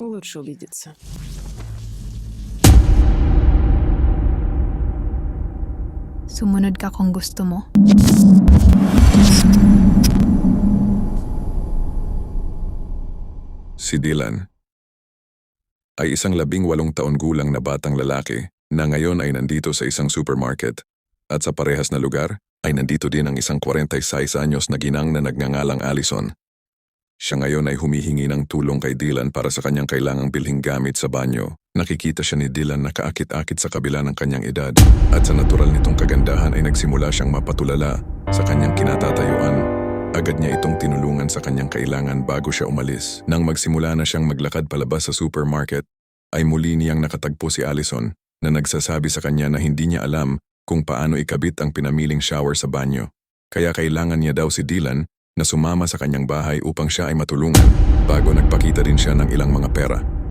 Лучше увидеться. Sumunod ka kung gusto mo. Si Dylan ay isang labing walong taon gulang na batang lalaki na ngayon ay nandito sa isang supermarket. At sa parehas na lugar ay nandito din ang isang 46 anyos na ginang na nagngangalang Allison. siya ngayon ay humihingi ng tulong kay Dylan para sa kanyang kailangang bilhing gamit sa banyo. Nakikita siya ni Dylan na kaakit-akit sa kabila ng kanyang edad at sa natural nitong kagandahan ay nagsimula siyang mapatulala sa kanyang kinatatayuan Agad niya itong tinulungan sa kanyang kailangan bago siya umalis. Nang magsimula na siyang maglakad palabas sa supermarket, ay muli niyang nakatagpo si Allison na nagsasabi sa kanya na hindi niya alam kung paano ikabit ang pinamiling shower sa banyo. Kaya kailangan niya daw si Dylan na sumama sa kanyang bahay upang siya ay matulungan bago nagpakita din siya ng ilang mga pera.